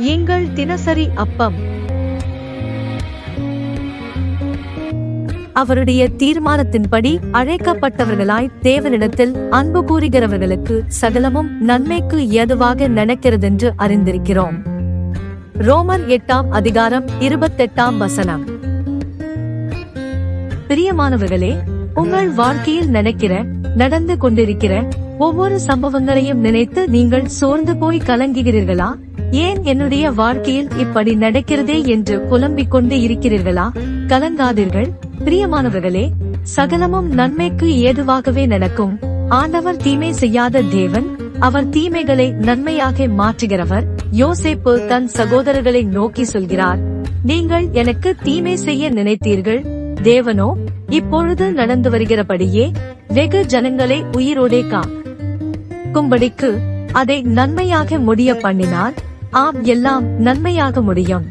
எங்கள் தினசரி அப்பம். அவருடைய தீர்மானத்தின்படி அழைக்கப்பட்டவர்களாய் தேவனிடத்தில் அன்பு கூறுகிறவர்களுக்கு சகலமும் நன்மைக்கு ஏதுவாக நினைக்கிறதென்று அறிந்திருக்கிறோம். ரோமர் எட்டாம் அதிகாரம் இருபத்தெட்டாம் வசனம். பிரியமானவர்களே உங்கள் வாழ்க்கையில் நடக்கிற நடந்து கொண்டிருக்கிற ஒவ்வொரு சம்பவங்களையும் நினைத்து நீங்கள் சோர்ந்து போய் கலங்குகிறீர்களா? ஏன் என்னுடைய வாழ்க்கையில் இப்படி நடக்கிறதே என்று புலம்பிக் கொண்டு இருக்கிறீர்களா? கலங்காதீர்கள். பிரியமானவர்களே சகலமும் நன்மைக்கு ஏதுவாகவே நடக்கும். ஆண்டவர் தீமை செய்யாத தேவன் அவர் தீமைகளை நன்மையாக மாற்றுகிறவர். யோசேப்பு தன் சகோதரர்களை நோக்கி சொல்கிறார் நீங்கள் எனக்கு தீமை செய்ய நினைத்தீர்கள். தேவனோ இப்பொழுது நடந்து வருகிறபடியே வெகு ஜனங்களை உயிரோடே கா கும்படிக்கு அதை நன்மையாக முடிய பண்ணினால் ஆம் எல்லாம் நன்மையாக முடியும்.